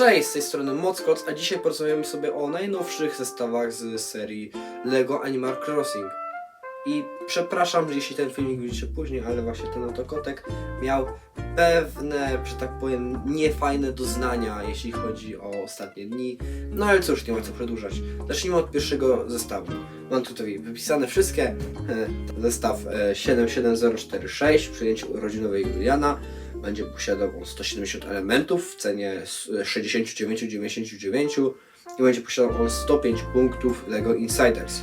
Cześć, z tej strony Mockot, a dzisiaj porozmawiamy sobie o najnowszych zestawach z serii LEGO Animal Crossing. I przepraszam, jeśli ten filmik widzicie później, ale właśnie ten oto kotek miał pewne, że tak powiem, niefajne doznania, jeśli chodzi o ostatnie dni. No ale cóż, nie ma co przedłużać. Zacznijmy od pierwszego zestawu. Mam tutaj wypisane wszystkie. E, Zestaw e, 77046 w przyjęciu urodzinowej Juliana. Będzie posiadał on 170 elementów w cenie s- 69,99 i będzie posiadał on 105 punktów LEGO Insiders.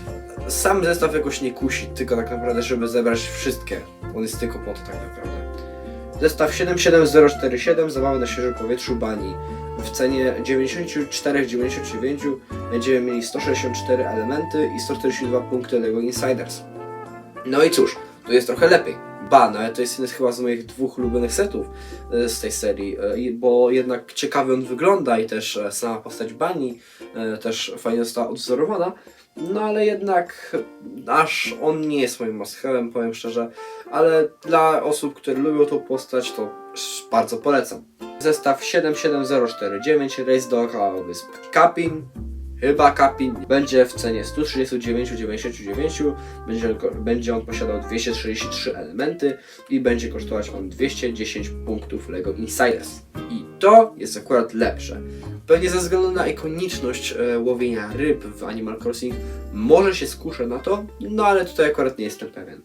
Sam zestaw jakoś nie kusi, tylko tak naprawdę, żeby zebrać wszystkie. On jest tylko po to tak naprawdę. Zestaw 77047 zabawy na świeżym powietrzu bani. W cenie 94,99 będziemy mieli 164 elementy i 142 punkty LEGO Insiders. No i cóż, tu jest trochę lepiej. Ba, no to jest jeden chyba z moich dwóch ulubionych setów e, z tej serii, e, bo jednak ciekawie on wygląda i też e, sama postać Bani też fajnie została odwzorowana. No ale jednak aż on nie jest moim must powiem szczerze, ale dla osób, które lubią tą postać, to bardzo polecam. Zestaw 77049 Race dookoła wysp Kapin, chyba Kapin, będzie w cenie 139,99, będzie, będzie on posiadał 233 elementy i będzie kosztować on 210 punktów LEGO Insiders. I to jest akurat lepsze. Pewnie ze względu na ikoniczność e, łowienia ryb w Animal Crossing może się skuszę na to, no ale tutaj akurat nie jestem pewien.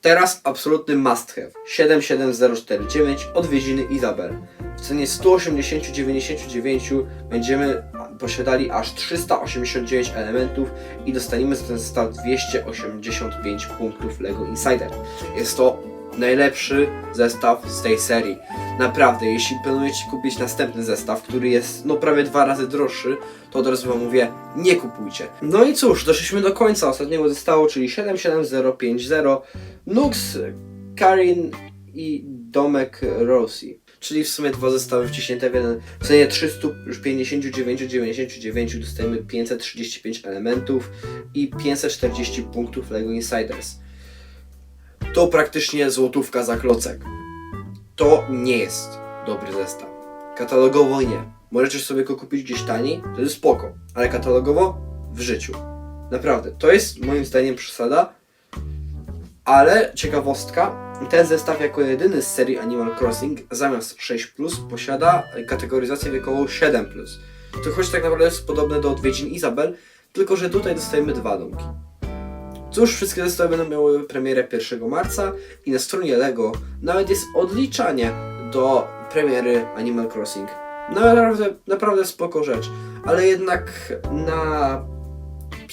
Teraz absolutny must have. 77049 Odwiedziny Izabel. W cenie 180,99 będziemy posiadali aż 389 elementów i dostaniemy za ten zestaw 285 punktów LEGO Insider. Jest to najlepszy zestaw z tej serii. Naprawdę, jeśli planujecie kupić następny zestaw, który jest no prawie dwa razy droższy, to od razu wam mówię, nie kupujcie. No i cóż, doszliśmy do końca ostatniego zestawu, czyli 77050 Nux, Karin i Domek Rossi. Czyli w sumie dwa zestawy wciśnięte w jeden. W cenie 359,99 dostajemy 535 elementów i 540 punktów LEGO Insiders. To praktycznie złotówka za klocek. To nie jest dobry zestaw. Katalogowo nie. Możecie sobie go kupić gdzieś taniej, to jest spoko, ale katalogowo w życiu. Naprawdę, to jest moim zdaniem przesada, ale ciekawostka, ten zestaw jako jedyny z serii Animal Crossing zamiast 6 posiada kategoryzację wiekową 7 To choć tak naprawdę jest podobne do odwiedzin Izabel, tylko że tutaj dostajemy dwa domki. Cóż, wszystkie zestawy będą miały premierę 1 marca i na stronie LEGO nawet jest odliczanie do premiery Animal Crossing. No naprawdę, naprawdę spoko rzecz, ale jednak na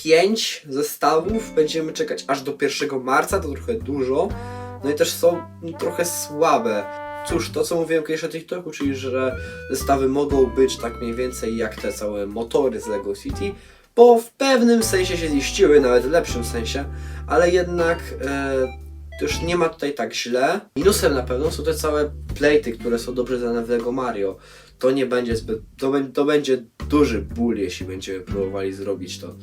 5 zestawów będziemy czekać aż do 1 marca, to trochę dużo. No i też są trochę słabe. Cóż, to co mówiłem kiedyś o TikToku, czyli że zestawy mogą być tak mniej więcej jak te całe motory z LEGO City, bo w pewnym sensie się ziściły, nawet w lepszym sensie, ale jednak e, już nie ma tutaj tak źle. Minusem na pewno są te całe plejty, które są dobrze znane w LEGO Mario. To nie będzie zbyt, to, to będzie duży ból, jeśli będziemy próbowali zrobić to.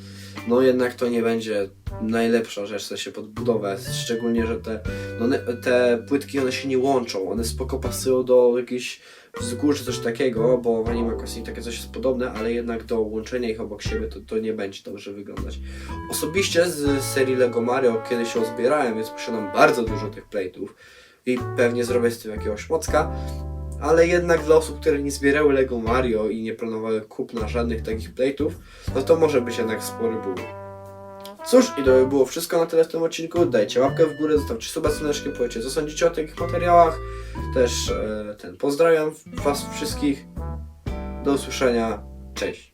No jednak to nie będzie najlepsza rzecz, w sensie podbudowę, szczególnie, że te, no, te płytki one się nie łączą, one spoko pasują do jakichś wzgórz czy coś takiego, bo w Animal Crossing takie coś jest podobne, ale jednak do łączenia ich obok siebie to, to nie będzie dobrze wyglądać. Osobiście z serii Lego Mario kiedyś się zbierałem, więc posiadam bardzo dużo tych plate'ów i pewnie zrobię z tym jakiegoś mocka, ale jednak dla osób, które nie zbierały Lego Mario i nie planowały kupna żadnych takich plate'ów, no to może być jednak spory ból. Cóż, i to by było wszystko na tyle w tym odcinku. Dajcie łapkę w górę, zostawcie suba z dzwoneczkiem, powiedzcie co sądzicie o tych materiałach. Też e, ten pozdrawiam Was wszystkich. Do usłyszenia. Cześć.